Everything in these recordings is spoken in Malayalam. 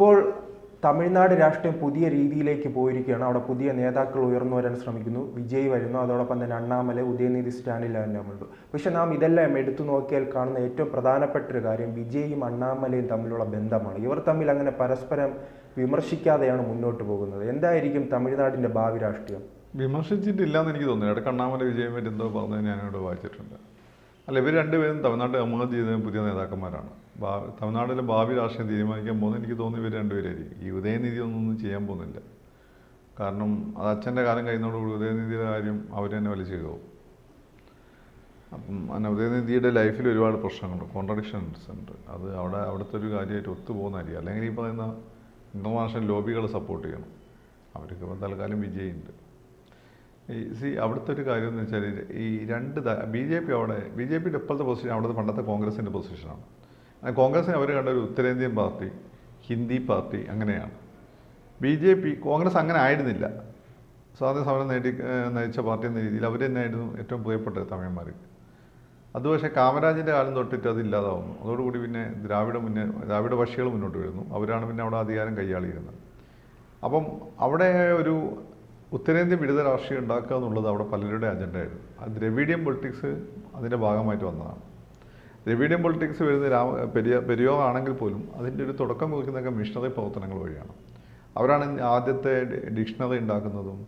ഇപ്പോൾ തമിഴ്നാട് രാഷ്ട്രീയം പുതിയ രീതിയിലേക്ക് പോയിരിക്കുകയാണ്. അവിടെ പുതിയ നേതാക്കൾ ഉയർന്നു വരാൻ ശ്രമിക്കുന്നു. വിജയ് വരുന്നു. അതോടൊപ്പം തന്നെ അണ്ണാമല ഉദയനിധി സ്റ്റാലിനുണ്ട് പക്ഷെ നാം ഇതെല്ലാം എടുത്തു നോക്കിയാൽ കാണുന്ന ഏറ്റവും പ്രധാനപ്പെട്ട ഒരു കാര്യം വിജയും അണ്ണാമലയും തമ്മിലുള്ള ബന്ധമാണ്. ഇവർ തമ്മിൽ അങ്ങനെ പരസ്പരം വിമർശിക്കാതെയാണ് മുന്നോട്ട് പോകുന്നത്. എന്തായിരിക്കും തമിഴ്നാടിന്റെ ഭാവി രാഷ്ട്രീയം? വിമർശിച്ചിട്ടില്ല എന്ന് എനിക്ക് തോന്നുന്നു ഇടയ്ക്ക് അണ്ണാമല വിജയം പറ്റി എന്തോ പറഞ്ഞത് ഞാനിവിടെ വായിച്ചിട്ടുണ്ട്. അല്ല ഇവർ രണ്ടുപേരും തമിഴ്നാട്ടിൽ അമ്മ ചെയ്ത പുതിയ നേതാക്കന്മാരാണ്. തമിഴ്നാട്ടിലെ ഭാവി രാഷ്ട്രീയം തീരുമാനിക്കാൻ പോകുന്നത് എനിക്ക് തോന്നുന്നു ഇവർ രണ്ടുപേരായിരിക്കും. ഈ ഉദയനിധി ഒന്നും ചെയ്യാൻ പോകുന്നില്ല. കാരണം അത് അച്ഛന്റെ കാലം കഴിയുന്നതോടുകൂടി ഉദയനിധിയുടെ കാര്യം അവർ തന്നെ വലിച്ചു പോകും അപ്പം അങ്ങനെ ഉദയനിധിയുടെ ലൈഫിൽ ഒരുപാട് പ്രശ്നങ്ങളുണ്ട്. കോൺട്രഡിക്ഷൻസ് ഉണ്ട്. അത് അവിടെ അവിടുത്തെ ഒരു കാര്യമായിട്ട് ഒത്തുപോകുന്നതായിരിക്കും. അല്ലെങ്കിൽ ഈ പറയുന്ന ഇന്റർനാഷണൽ ലോബികൾ സപ്പോർട്ട് ചെയ്യണം. അവർക്ക് ഇപ്പം തൽക്കാലം വിജയമുണ്ട്. ഈ സി അവിടുത്തെ ഒരു കാര്യം എന്ന് വെച്ചാൽ ഈ രണ്ട് ബി ജെ പി അവിടെ ബി ജെ പിയുടെ ഇപ്പോഴത്തെ പൊസിഷൻ അവിടുത്തെ പണ്ടത്തെ കോൺഗ്രസിന്റെ പൊസിഷനാണ് കോൺഗ്രസിന് അവർ കണ്ട ഒരു ഉത്തരേന്ത്യൻ പാർട്ടി ഹിന്ദി പാർട്ടി അങ്ങനെയാണ്. ബി ജെ പി കോൺഗ്രസ് അങ്ങനെ ആയിരുന്നില്ല. സ്വാതന്ത്ര്യ സമരം നേടി നയിച്ച പാർട്ടി എന്ന രീതിയിൽ അവർ തന്നെയായിരുന്നു ഏറ്റവും പ്രിയപ്പെട്ടത് തമിഴന്മാർ അത് പക്ഷേ കാമരാജിന്റെ കാലം തൊട്ടിട്ട് അത് ഇല്ലാതാവുന്നു. അതോടുകൂടി പിന്നെ ദ്രാവിഡ മുന്നേ ദ്രാവിഡ പക്ഷികൾ മുന്നോട്ട് വരുന്നു. അവരാണ് പിന്നെ അവിടെ അധികാരം കൈയാളിയിരുന്നത്. അപ്പം അവിടെ ഒരു ഉത്തരേന്ത്യൻ വിരുദ്ധ രാഷ്ട്രീയം ഉണ്ടാക്കുക എന്നുള്ളത് അവിടെ പലരുടെ അജണ്ടയായിരുന്നു. ആ ദ്രവീഡിയൻ പൊളിറ്റിക്സ് അതിന്റെ ഭാഗമായിട്ട് വന്നതാണ്. ദ്രവീഡിയൻ പൊളിറ്റിക്സ് വരുന്ന രാമ പെരിയ പെരിയോ ആണെങ്കിൽ പോലും അതിന്റെ ഒരു തുടക്കം കുറിക്കുന്നതൊക്കെ മിഷണറി പ്രവർത്തനങ്ങൾ വഴിയാണ്. അവരാണ് ആദ്യത്തെ ഡിക്ഷണറി ഉണ്ടാക്കുന്നതും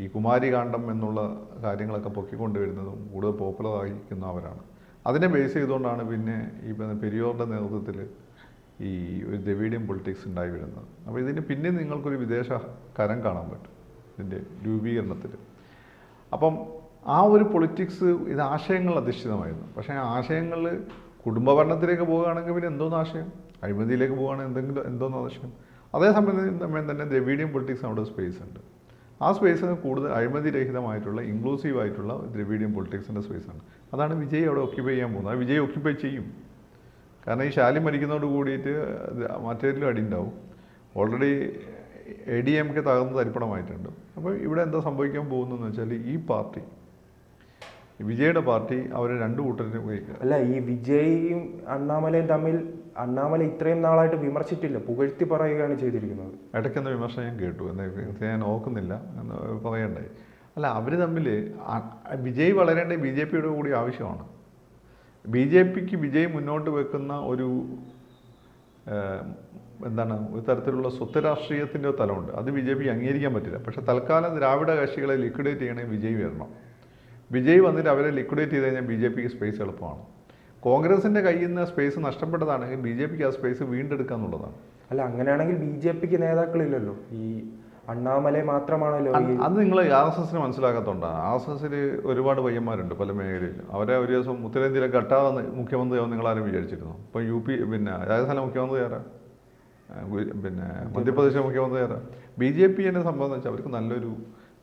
ഈ കുമാരികാന്ഡം എന്നുള്ള കാര്യങ്ങളൊക്കെ പൊക്കിക്കൊണ്ടുവരുന്നതും കൂടുതൽ പോപ്പുലർ ആയിരിക്കുന്ന അവരാണ്. അതിനെ ബേസ് ചെയ്തുകൊണ്ടാണ് പിന്നെ ഈ പെരിയോറിന്റെ നേതൃത്വത്തിൽ ഈ ഒരു ദ്രവീഡിയൻ പൊളിറ്റിക്സ് ഉണ്ടായി വരുന്നത്. അപ്പോൾ ഇതിന് പിന്നെ നിങ്ങൾക്കൊരു വിദേശ കരം കാണാൻ പറ്റും ഇതിന്റെ രൂപീകരണത്തിൽ. അപ്പം ആ ഒരു പൊളിറ്റിക്സ് ഇത് ആശയങ്ങൾ അധിഷ്ഠിതമായിരുന്നു. പക്ഷേ ആശയങ്ങൾ കുടുംബഭരണത്തിലേക്ക് പോവുകയാണെങ്കിൽ പിന്നെ എന്തോന്ന് ആശയം? അഴിമതിയിലേക്ക് പോവുകയാണെങ്കിൽ എന്തെങ്കിലും എന്തോന്ന് ആശയം? അതേ സമയം സമയം തന്നെ ദ്രവീഡിയം പൊളിറ്റിക്സ് അവിടെ സ്പേസ് ഉണ്ട്. ആ സ്പേസിന് കൂടുതൽ അഴിമതി രഹിതമായിട്ടുള്ള ഇൻക്ലൂസീവ് ആയിട്ടുള്ള ദ്രവീഡിയൻ പൊളിറ്റിക്സിന്റെ സ്പേസാണ് അതാണ് വിജയ് അവിടെ ഒക്യുപ്പൈ ചെയ്യാൻ പോകുന്നത്. ആ വിജയ് ഒക്യുപ്പൈ ചെയ്യും. കാരണം ഈ ശാലി മരിക്കുന്നതോട് കൂടിയിട്ട് മറ്റേതിലും അടി ഉണ്ടാവും. Already A D M K തകർന്ന് തരിപ്പണമായിട്ടുണ്ട്. അപ്പോൾ ഇവിടെ എന്താ സംഭവിക്കാൻ പോകുന്നതെന്ന് വെച്ചാൽ ഈ പാർട്ടി വിജയുടെ പാർട്ടി അവരെ രണ്ടു കൂട്ടരും ഉപയോഗിക്കുക. അല്ല ഈ വിജയും അണ്ണാമലയും തമ്മിൽ അണ്ണാമല ഇത്രയും നാളായിട്ട് വിമർശിച്ചില്ല പുകഴ്ത്തി പറയുകയാണ് ചെയ്തിരിക്കുന്നത്. ഇടയ്ക്കെന്ന വിമർശനം ഞാൻ കേട്ടു. എന്ന് ഞാൻ നോക്കുന്നില്ല എന്ന് പറയണ്ടായി. അല്ല അവർ തമ്മിൽ വിജയ് വളരേണ്ട ബി ജെ പിയുടെ കൂടി ആവശ്യമാണ്. ബി ജെ പിക്ക് വിജയ് മുന്നോട്ട് വെക്കുന്ന ഒരു എന്താണ് ഒരു തരത്തിലുള്ള സ്വത്ത് രാഷ്ട്രീയത്തിന്റെ തലമുണ്ട്. അത് ബി ജെ പി അംഗീകരിക്കാൻ പറ്റില്ല. പക്ഷേ തൽക്കാലം ദ്രാവിഡ കക്ഷികളെ ലിക്വിഡേറ്റ് ചെയ്യണമെങ്കിൽ വിജയ് വരണം. വിജയ് വന്നിട്ട് അവരെ ലിക്വിഡേറ്റ് ചെയ്ത് കഴിഞ്ഞാൽ ബി ജെ പിക്ക് സ്പേസ് എളുപ്പമാണ്. കോൺഗ്രസിന്റെ കയ്യിൽ നിന്ന് സ്പേസ് നഷ്ടപ്പെട്ടതാണെങ്കിൽ ബി ജെ പിക്ക് ആ സ്പേസ് വീണ്ടെടുക്കുക എന്നുള്ളതാണ്. അല്ല അങ്ങനെയാണെങ്കിൽ ബി ജെ പിക്ക് നേതാക്കളില്ലല്ലോ. ഈ അണ്ണാമല മാത്രമാണല്ലോ അത് നിങ്ങൾ ആർ എസ് എസിന് മനസ്സിലാക്കാത്തതുകൊണ്ടാണ് ആർ എസ് എസിൽ ഒരുപാട് പയ്യന്മാരുണ്ട് പല മേഖലയിൽ അവരെ ഒരു ദിവസം ഉത്തരേന്ത്യയിലെ ഘട്ടാതെ മുഖ്യമന്ത്രിയാവും നിങ്ങൾ ആരും വിചാരിച്ചിരുന്നു? ഇപ്പോൾ യു പി പിന്നെ രാജസ്ഥാനിലെ മുഖ്യമന്ത്രി ആരാ? പിന്നെ മധ്യപ്രദേശിലെ മുഖ്യമന്ത്രി ആരാ? ബി ജെ പി എന്നെ സംഭവം എന്ന് വെച്ചാൽ അവർക്ക് നല്ലൊരു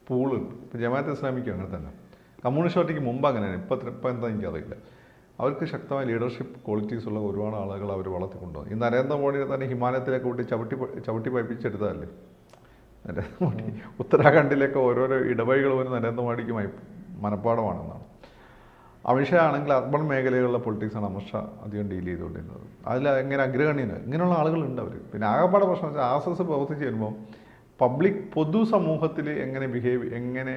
പൂളുണ്ട് ഇപ്പോൾ ജമാഅത്ത് ഇസ്ലാമിക്കും അങ്ങനെ തന്നെ. കമ്മ്യൂണിസ്റ്റ് പാർട്ടിക്ക് മുമ്പ് അങ്ങനെയാണ്. ഇപ്പോൾ ഇപ്പം എന്താ എനിക്കറിയില്ല. അവർക്ക് ശക്തമായ ലീഡർഷിപ്പ് ക്വാളിറ്റീസ് ഉള്ള ഒരുപാട് ആളുകൾ അവർ വളർത്തിക്കൊണ്ടു ഈ നരേന്ദ്രമോദിയെ തന്നെ ഹിമാലയത്തിലേക്ക് കൂട്ടി ചവിട്ടി ചവിട്ടി പഴിപ്പിച്ചെടുത്തതല്ലേ? നരേന്ദ്രമോദി ഉത്തരാഖണ്ഡിലേക്ക് ഓരോരോ ഇടവഴികൾ പോലും നരേന്ദ്രമോദിക്ക് മനപ്പാടമാണെന്നാണ്. അമിത്ഷാ ആണെങ്കിൽ അർബൺ മേഖലകളിലെ പൊളിറ്റിക്സാണ് അമിത്ഷാ അധികം ഡീൽ ചെയ്തുകൊണ്ടിരുന്നത്. അതിൽ എങ്ങനെ അഗ്രഗണ്യന് ഇങ്ങനെയുള്ള ആളുകളുണ്ട് അവർ പിന്നെ ആകപ്പാടെ പ്രശ്നം വെച്ചാൽ ആർ എസ് എസ് പ്രവർത്തിച്ച് വരുമ്പോൾ പബ്ലിക് പൊതുസമൂഹത്തിൽ എങ്ങനെ ബിഹേവ് എങ്ങനെ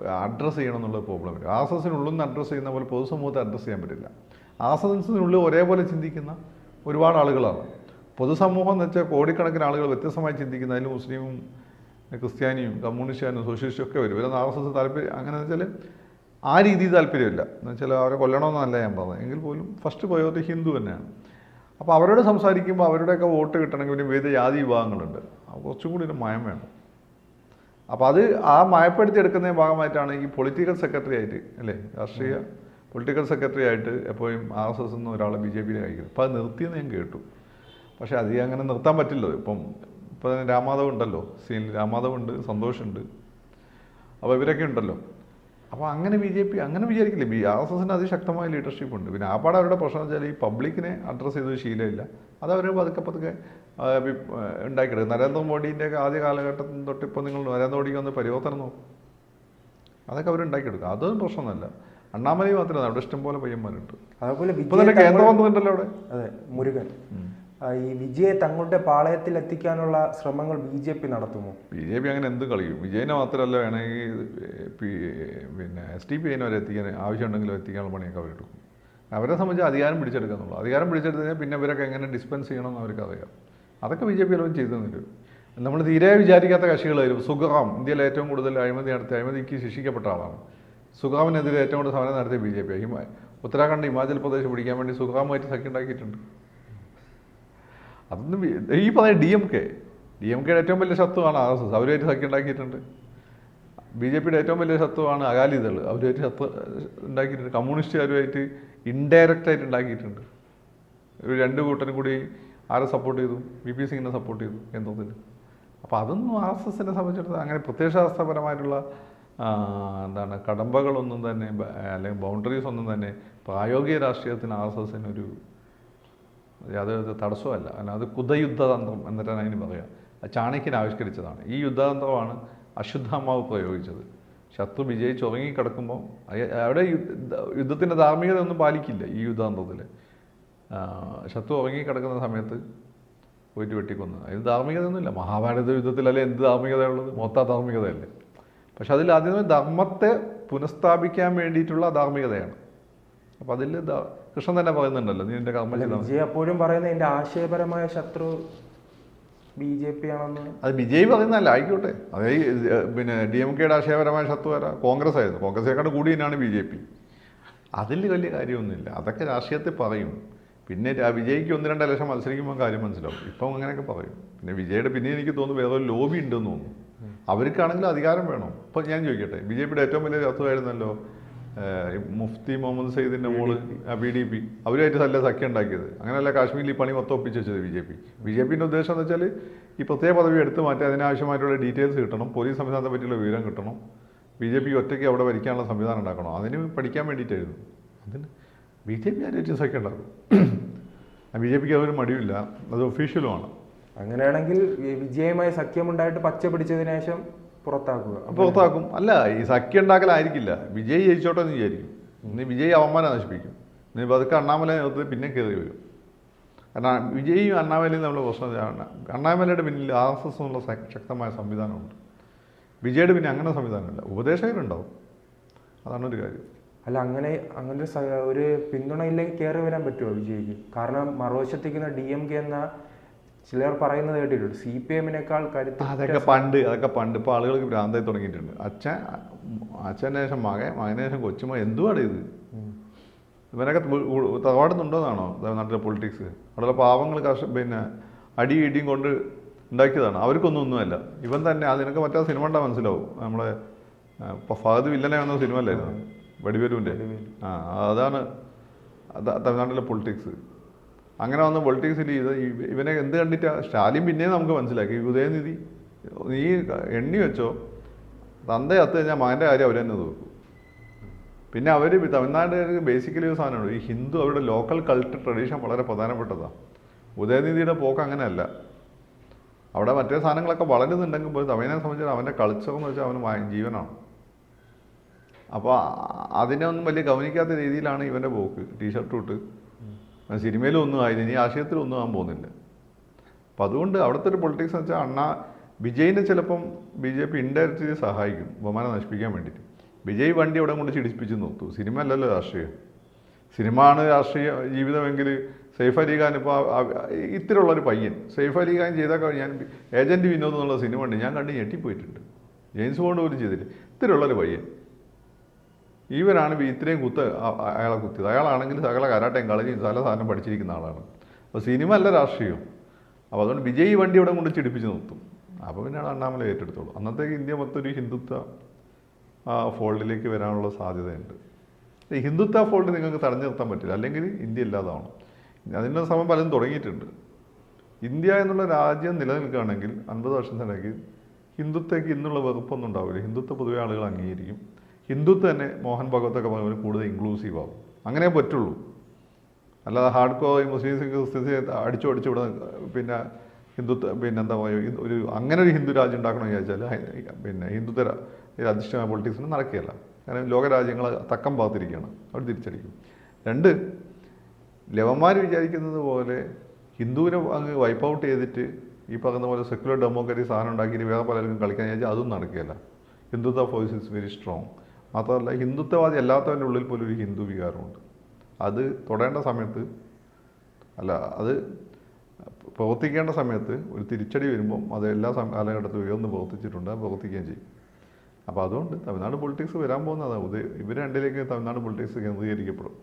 അഡ്രസ്സ് ചെയ്യണം എന്നുള്ള പ്രോബ്ലം വരും ആസസിനുള്ളിൽ നിന്ന് അഡ്രസ്സ് ചെയ്യുന്ന പോലെ പൊതുസമൂഹത്തെ അഡ്രസ്സ് ചെയ്യാൻ പറ്റില്ല. ആസസിനുള്ളിൽ ഒരേപോലെ ചിന്തിക്കുന്ന ഒരുപാട് ആളുകളാണ്. പൊതുസമൂഹം എന്ന് വെച്ചാൽ കോടിക്കണക്കിന് ആളുകൾ വ്യത്യസ്തമായി ചിന്തിക്കുന്ന അതിൽ മുസ്ലിമും ക്രിസ്ത്യാനിയും കമ്മ്യൂണിസ്റ്റുകാരും സോഷ്യലിസ്റ്റും ഒക്കെ വരും. ഇവരൊന്നും എസ് താല്പര്യം അങ്ങനെ വെച്ചാൽ ആ രീതിയിൽ താല്പര്യമില്ല. എന്ന് വെച്ചാൽ അവരെ കൊല്ലണമെന്നല്ല ഞാൻ പറഞ്ഞത്. എങ്കിൽ പോലും ഫസ്റ്റ് പ്രയോറിറ്റി ഹിന്ദു തന്നെയാണ്. അപ്പോൾ അവരോട് സംസാരിക്കുമ്പോൾ അവരുടെയൊക്കെ വോട്ട് കിട്ടണമെങ്കിൽ വിവിധ ജാതി വിഭാഗങ്ങളുണ്ട്. കുറച്ചും കൂടി ഒരു മയം വേണം. അപ്പോൾ അത് ആ മയപ്പെടുത്തി എടുക്കുന്ന ഭാഗമായിട്ടാണ് ഈ പൊളിറ്റിക്കൽ സെക്രട്ടറി ആയിട്ട് അല്ലേ? രാഷ്ട്രീയ പൊളിറ്റിക്കൽ സെക്രട്ടറി ആയിട്ട് എപ്പോഴും ആർ എസ് എസ് നിന്ന് ഒരാളെ ബി ജെ പിയിൽ കഴിക്കുന്നത് അപ്പോൾ അത് നിർത്തിയെന്ന് ഞാൻ കേട്ടു. പക്ഷേ അത് അങ്ങനെ നിർത്താൻ പറ്റില്ല ഇപ്പം ഇപ്പം രാമാധവ് ഉണ്ടല്ലോ. സീനിൽ രാമാധവ് ഉണ്ട് സന്തോഷുണ്ട് അപ്പോൾ ഇവരൊക്കെ ഉണ്ടല്ലോ. അപ്പോൾ അങ്ങനെ ബി ജെ പി അങ്ങനെ വിചാരിക്കില്ല. ബി ആർ എസ് എസിന് അതിശക്തമായ ലീഡർഷിപ്പ് ഉണ്ട്. പിന്നെ ആ പാടെ അവരുടെ പ്രശ്നം വെച്ചാൽ ഈ പബ്ലിക്കിനെ അഡ്രസ്സ് ചെയ്തൊരു ശീലമില്ല. അത് അവർ പതുക്കെ പതുക്കെ ഉണ്ടാക്കിയെടുക്കും. നരേന്ദ്രമോദീന്റെ ഒക്കെ ആദ്യ കാലഘട്ടത്തിൽ തൊട്ട് ഇപ്പോൾ നിങ്ങൾ നരേന്ദ്രമോദിക്ക് വന്ന് പരിവർത്തനം നോക്കും. അതൊക്കെ അവർ ഉണ്ടാക്കിയെടുക്കും. അതൊന്നും പ്രശ്നമൊന്നുമല്ല. അണ്ണാമലൈ മാത്രമല്ല അവിടെ ഇഷ്ടംപോലെ പയ്യന്മാരുണ്ട്. അതുപോലെ ഇപ്പോൾ തന്നെ കേന്ദ്രമന്ത്രി ഉണ്ടല്ലോ അവിടെ. അതെ മുരുകൻ. ഈ വിജയെ തങ്ങളുടെ പാളയത്തിൽ എത്തിക്കാനുള്ള ശ്രമങ്ങൾ ബി ജെ പി നടത്തുമോ? ബി ജെ പി അങ്ങനെ എന്ത് കളിക്കും? വിജയനെ മാത്രമല്ല വേണമെങ്കിൽ പിന്നെ എസ് ടി പി അതിനെ വരെ എത്തിക്കാൻ ആവശ്യമുണ്ടെങ്കിലും എത്തിക്കാനുള്ള പണിയൊക്കെ അവരെടുക്കും അവരെ സംബന്ധിച്ച് അധികാരം പിടിച്ചെടുക്കാന്നുള്ളൂ. അധികാരം പിടിച്ചെടുത്ത് കഴിഞ്ഞാൽ പിന്നെ ഇവരൊക്കെ എങ്ങനെ ഡിസ്പെൻസ് ചെയ്യണമെന്ന് അവർക്ക് അറിയാം അതൊക്കെ ബി ജെ പി എല്ലാം ചെയ്തു നമ്മൾ തീരെ വിചാരിക്കാത്ത കക്ഷികളായിരുന്നു സുഖറാം ഇന്ത്യയിൽ ഏറ്റവും കൂടുതൽ അഴിമതി നടത്തി അഴിമതിക്ക് ശിക്ഷിക്കപ്പെട്ട ആളാണ്. സുഗാമിനെതിരെ ഏറ്റവും കൂടുതൽ സമരം നടത്തിയ B J P. Uttarakhand Himachal Pradesh പിടിക്കാൻ വേണ്ടി സുഗാമായിട്ട് സഖ്യം ഉണ്ടാക്കിയിട്ടുണ്ട്. അതൊന്നും ഈ പറഞ്ഞ D M K D M കെയുടെ ഏറ്റവും വലിയ ശത്രുവാണ് ആർ എസ് എസ് അവരുമായിട്ട് സഖ്യം ഉണ്ടാക്കിയിട്ടുണ്ട്. ബി ജെ പിയുടെ ഏറ്റവും വലിയ ശത്രുവാണ് അകാലിദൾ അവരുമായിട്ട് ശത്രു ഉണ്ടാക്കിയിട്ടുണ്ട്. കമ്മ്യൂണിസ്റ്റുകാരുമായിട്ട് ഇൻഡയറക്റ്റ് ആയിട്ട് ഉണ്ടാക്കിയിട്ടുണ്ട്. ഒരു രണ്ട് കൂട്ടരും കൂടി ആരെ സപ്പോർട്ട് ചെയ്തു? വി പി സിംഗിനെ സപ്പോർട്ട് ചെയ്തു കേന്ദ്രത്തിൽ അപ്പോൾ അതൊന്നും ആർ എസ് എസിനെ സംബന്ധിച്ചിടത്തോളം അങ്ങനെ പ്രത്യയശാസ്ത്രപരമായിട്ടുള്ള എന്താണ് കടമ്പകളൊന്നും തന്നെ അല്ലെങ്കിൽ ബൗണ്ടറീസ് ഒന്നും തന്നെ പ്രായോഗിക രാഷ്ട്രീയത്തിന് ആർ എസ് എസിന് ഒരു അത് തടസ്സമല്ല. അല്ല അത് കുതയുദ്ധതന്ത്രം എന്നിട്ടാണ് അതിന് പറയുക ചാണക്യൻ ആവിഷ്കരിച്ചതാണ്. ഈ യുദ്ധതന്ത്രമാണ് അശുദ്ധാമാവ് പ്രയോഗിച്ചത്. ശത്രു വിജയിച്ച് ഉറങ്ങിക്കിടക്കുമ്പോൾ അവിടെ യുദ്ധ യുദ്ധത്തിന്റെ ധാർമ്മികത ഒന്നും പാലിക്കില്ല ഈ യുദ്ധതന്ത്രത്തിൽ ശത്രു ഉറങ്ങിക്കിടക്കുന്ന സമയത്ത് പോയിട്ട് വെട്ടിക്കൊന്നു. അതിന് ധാർമ്മികതയൊന്നുമില്ല. മഹാഭാരത യുദ്ധത്തിലല്ലേ എന്ത് ധാർമ്മികതയുള്ളത്? മൊത്ത ധാർമ്മികതയല്ലേ. പക്ഷെ അതിൽ ആദ്യമേ ധർമ്മത്തെ പുനഃസ്ഥാപിക്കാൻ വേണ്ടിയിട്ടുള്ള ധാർമ്മികതയാണ്. അപ്പോൾ അതിൽ കൃഷ്ണൻ തന്നെ പറയുന്നുണ്ടല്ലോ നീ എന്റെ കർമ്മം ചെയ്താൽ വിജയ് അപ്പോഴും പറയുന്ന എന്റെ ആശയപരമായ ശത്രു ബി ജെ പി ആണെന്ന്. അത് വിജയ് പറയുന്നതല്ല ആയിക്കോട്ടെ. അത് ഈ ഏഹ്, പിന്നെ ഡി എം കെയുടെ ആശയപരമായ ശത്രു ആരാ? കോൺഗ്രസ് ആയിരുന്നു കോൺഗ്രസിനെക്കാട് കൂടി തന്നെയാണ് ബി ജെ പി. അതിൽ വലിയ കാര്യമൊന്നുമില്ല. അതൊക്കെ രാഷ്ട്രീയത്തിൽ പറയും. പിന്നെ രാ- വിജയ്ക്ക് ഒന്ന് രണ്ട് ലക്ഷം മത്സരിക്കുമ്പോൾ കാര്യം മനസ്സിലാവും. ഇപ്പം അങ്ങനെയൊക്കെ പറയും. പിന്നെ വിജയുടെ പിന്നെ എനിക്ക് തോന്നുന്നു വേറെ ഒരു ലോബി ഉണ്ടെന്ന് തോന്നുന്നു. അവർക്കാണെങ്കിലും അധികാരം വേണം. ഇപ്പം ഞാൻ ചോദിക്കട്ടെ ബി ജെ പിയുടെ ഏറ്റവും വലിയ ശത്രുവായിരുന്നല്ലോ മുഫ്തി മുഹമ്മദ് സെയ്ദിന്റെ മോൾ ബി ഡി പി. അവരുമായിട്ട് നല്ല സഖ്യം ഉണ്ടാക്കിയത്. അങ്ങനെയല്ല കാശ്മീരിൽ ഈ പണി മൊത്തം ഒപ്പിച്ച് വെച്ചത് B J P. B J പിന്റെ ഉദ്ദേശം എന്ന് വെച്ചാൽ ഈ പ്രത്യേക പദവി എടുത്ത് മാറ്റി അതിനാവശ്യമായിട്ടുള്ള ഡീറ്റെയിൽസ് കിട്ടണം പോലീസ് സംവിധാനത്തെ പറ്റിയുള്ള വിവരം കിട്ടണം ബി ജെ പി ഒറ്റയ്ക്ക് അവിടെ ഭരിക്കാനുള്ള സംവിധാനം ഉണ്ടാക്കണം. അതിന് പഠിക്കാൻ വേണ്ടിയിട്ടായിരുന്നു. അതിന് ബി ജെ പി ആരും സഖ്യം ഉണ്ടാക്കും ബി ജെ പിക്ക് അതൊരു മടിയില്ല അത് ഒഫീഷ്യലുമാണ്. അങ്ങനെയാണെങ്കിൽ വിജയമായി സഖ്യമുണ്ടായിട്ട് പച്ച പിടിച്ചതിന് ശേഷം പുറത്താക്കുക. പുറത്താക്കും. അല്ല ഈ സഖ്യം ഉണ്ടാക്കലായിരിക്കില്ല. വിജയ് ജയിച്ചോട്ടെ എന്ന് വിചാരിക്കും. ഇനി വിജയ് അവമാനം നശിപ്പിക്കും. ഇനി പതുക്കെ അണ്ണാമല നേതൃത്വത്തിൽ പിന്നെ കയറി വരും. കാരണം വിജയും അണ്ണാമലയും നമ്മൾ പ്രശ്നം. അണ്ണാമലയുടെ പിന്നിൽ ആർ എസ് എസ് എന്നുള്ള ശക്തമായ സംവിധാനമുണ്ട്. വിജയുടെ പിന്നെ അങ്ങനെ സംവിധാനമില്ല. ഉപദേശകരുണ്ടാവും. അതാണ് ഒരു കാര്യം. അല്ല അങ്ങനെ അങ്ങനെ ഒരു പിന്തുണയില്ലെങ്കിൽ കയറി വരാൻ പറ്റുമോ വിജയ്ക്ക്? കാരണം മറുവശത്തേക്കുന്ന ഡി എം കെ എന്ന ചിലർ പറയുന്നത് കേട്ടിട്ടുണ്ട്. സി പി എമ്മിനേക്കാൾ കരുത്ത് അതൊക്കെ പണ്ട് അതൊക്കെ പണ്ട് ഇപ്പോൾ ആളുകൾക്ക് ഭ്രാന്തായി തുടങ്ങിയിട്ടുണ്ട്. അച്ഛൻ അച്ഛന്റെ ശേഷം മകൻ മകന് ശേഷം കൊച്ചുമ എന്തുവാണ് ഇത്? ഇവനൊക്കെ തറവാടുന്നുണ്ടോന്നാണോ? നാട്ടിലെ പൊളിറ്റിക്സ് അവിടെയുള്ള പാവങ്ങൾ കർഷ പിന്നെ അടി ഇടിയും കൊണ്ട് ഉണ്ടാക്കിയതാണ്. അവർക്കൊന്നും ഒന്നുമല്ല. ഇവൻ തന്നെ അതിനൊക്കെ മറ്റേ സിനിമ ഉണ്ടാ മനസ്സിലാവും. നമ്മളെ ഫഹദ് വില്ലനെ വന്ന സിനിമ അല്ലായിരുന്നു വെടിവേലുവിന്റെ ആ അതാണ് അതാ തമിഴ്നാട്ടിലെ പൊളിറ്റിക്സ് അങ്ങനെ വന്ന പൊളിറ്റിക്സ് ഇത് ഇവനെ എന്ത് കണ്ടിട്ടാ? സ്റ്റാലിൻ പിന്നെയും നമുക്ക് മനസ്സിലാക്കി. ഉദയനിധി നീ എണ്ണി വെച്ചോ. തന്ത അത്ത് കഴിഞ്ഞാൽ മകന്റെ കാര്യം അവർ തന്നെ നോക്കും. പിന്നെ അവർ തമിഴ്നാട്ടുകാർക്ക് ബേസിക്കലി ഒരു സാധനമാണ് ഈ ഹിന്ദു അവരുടെ ലോക്കൽ കൾച്ചർ ട്രഡീഷൻ വളരെ പ്രധാനപ്പെട്ടതാണ് ഉദയനിധിയുടെ പോക്ക് അങ്ങനെയല്ല. അവിടെ മറ്റേ സാധനങ്ങളൊക്കെ വളരുന്നുണ്ടെങ്കിൽ പോലും തമിഴ്നാട് സംബന്ധിച്ച് അവന്റെ കൾച്ചർ എന്ന് വെച്ചാൽ അവന് ജീവനാണ്. അപ്പോൾ അതിനെ ഒന്നും വലിയ ഗവനിക്കാത്ത രീതിയിലാണ് ഇവന്റെ പോക്ക്. ടീഷർട്ട് ഇട്ട്. അവൻ സിനിമയിലും ഒന്നും ആയില്ല ഇനി ആശയത്തിലൊന്നും ആകാൻ പോകുന്നില്ല. അപ്പം അതുകൊണ്ട് അവിടുത്തെ ഒരു പൊളിറ്റിക്സ് എന്ന് വെച്ചാൽ അണ്ണാ വിജയിനെ ചിലപ്പം ബി ജെ പി ഇൻഡയറക്റ്റ് സഹായിക്കും ബഹുമാനം നശിപ്പിക്കാൻ വേണ്ടിയിട്ട്. വിജയ് വണ്ടി അവിടെ കൊണ്ട് ചിടിപ്പിച്ച് നിർത്തും സിനിമ അല്ലല്ലോ രാഷ്ട്രീയം. സിനിമ ആണ് രാഷ്ട്രീയ ജീവിതമെങ്കിൽ സൈഫ് അലി ഖാൻ ഇപ്പോൾ ഇത്തരമുള്ളൊരു പയ്യൻ. സൈഫ് അലി ഖാൻ ചെയ്താൽ ഞാൻ ഏജന്റ് വിനോദ് എന്നുള്ള സിനിമ ഉണ്ട് ഞാൻ കണ്ട് ഞെട്ടിപ്പോയിട്ടുണ്ട്. ജെയിംസ് ബോണ്ട് പോലും ചെയ്തില്ല. ഇത്തരമുള്ളൊരു പയ്യൻ. ഇവരാണ് ഇത്രയും കുത്ത് അയാളെ കുത്തിയത്. അയാളാണെങ്കിൽ സകല കരാട്ടയും കളരിയും സകല സാധനം പഠിച്ചിരിക്കുന്ന ആളാണ്. അപ്പോൾ സിനിമ അല്ല രാഷ്ട്രീയം. അപ്പോൾ അതുകൊണ്ട് വിജയ് വണ്ടി ഇവിടെ കൊണ്ട് ചിടിപ്പിച്ച് നിർത്തും. അപ്പോൾ പിന്നെ അണ്ണാമല ഏറ്റെടുത്തോളൂ. അന്നത്തേക്ക് ഇന്ത്യ മൊത്തം ഒരു ഹിന്ദുത്വ ഫോൾഡിലേക്ക് വരാനുള്ള സാധ്യതയുണ്ട്. ഹിന്ദുത്വ ഫോൾഡ് നിങ്ങൾക്ക് തടഞ്ഞു നിർത്താൻ പറ്റില്ല. അല്ലെങ്കിൽ ഇന്ത്യ ഇല്ലാതാവണം. അതിനുള്ള സമയം പലതും തുടങ്ങിയിട്ടുണ്ട്. ഇന്ത്യ എന്നുള്ള രാജ്യം നിലനിൽക്കുകയാണെങ്കിൽ അൻപത് വർഷത്തിനിടയ്ക്ക് ഹിന്ദുത്വയ്ക്ക് ഇന്നുള്ള വെറുപ്പൊന്നും ഉണ്ടാവില്ല. ഹിന്ദുത്വ പൊതുവെ ആളുകൾ അംഗീകരിക്കും. ഹിന്ദുത്വം തന്നെ മോഹൻ ഭഗവത്തൊക്കെ പറഞ്ഞ കൂടുതൽ ഇൻക്ലൂസീവ് ആവും. അങ്ങനെ പറ്റുള്ളൂ. അല്ലാതെ ഹാർഡ് കോർ മുസ്ലിംസ് ക്രിസ്ത്യൻസ് അടിച്ചു അടിച്ചു ഇവിടെ പിന്നെ ഹിന്ദുത്വ പിന്നെ എന്താ പറയുക ഒരു അങ്ങനെ ഒരു ഹിന്ദു രാജ്യം ഉണ്ടാക്കണമെന്ന് വിചാരിച്ചാൽ ഹൈ- പിന്നെ ഹിന്ദുത്വ അധിഷ്ഠിതമായ പൊളിറ്റിക്സിന് നടക്കുകയില്ല. കാരണം ലോകരാജ്യങ്ങൾ തക്കം പാത്തിരിക്കുകയാണ് അവർ തിരിച്ചടിക്കും. രണ്ട് ലവന്മാർ വിചാരിക്കുന്നത് പോലെ ഹിന്ദുവിനെ അങ്ങ് വൈപ്പ് ഔട്ട് ചെയ്തിട്ട് ഈ പറയുന്ന പോലെ സെക്യുലർ ഡെമോക്രസി സാധനം ഉണ്ടാക്കിയിട്ട് വേറെ പലർക്കും കളിക്കാൻ ചോദിച്ചാൽ അതും നടക്കുകയില്ല. Hindutva force is very strong മാത്രമല്ല ഹിന്ദുത്വവാദി അല്ലാത്തവന്റെ ഉള്ളിൽ പോലും ഒരു ഹിന്ദു വികാരമുണ്ട്. അത് തൊടേണ്ട സമയത്ത് അല്ല അത് പ്രവർത്തിക്കേണ്ട സമയത്ത് ഒരു തിരിച്ചടി വരുമ്പം അത് എല്ലാ കാലഘട്ടത്തിലും ഉയർന്ന് പ്രവർത്തിച്ചിട്ടുണ്ട് പ്രവർത്തിക്കുകയും ചെയ്യും. അപ്പോൾ അതുകൊണ്ട് തമിഴ്നാട് പൊളിറ്റിക്സ് വരാൻ പോകുന്നതാണ് ഇത് ഇവർ രണ്ടിലേക്ക് തമിഴ്നാട് പൊളിറ്റിക്സ് കേന്ദ്രീകരിക്കപ്പെടും.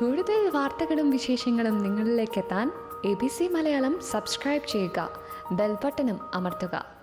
കൂടുതൽ വാർത്തകളും വിശേഷങ്ങളും നിങ്ങളിലേക്ക് എത്താൻ A B C Malayalam subscribe ചെയ്യുക ബെൽബട്ടനും അമർത്തുക.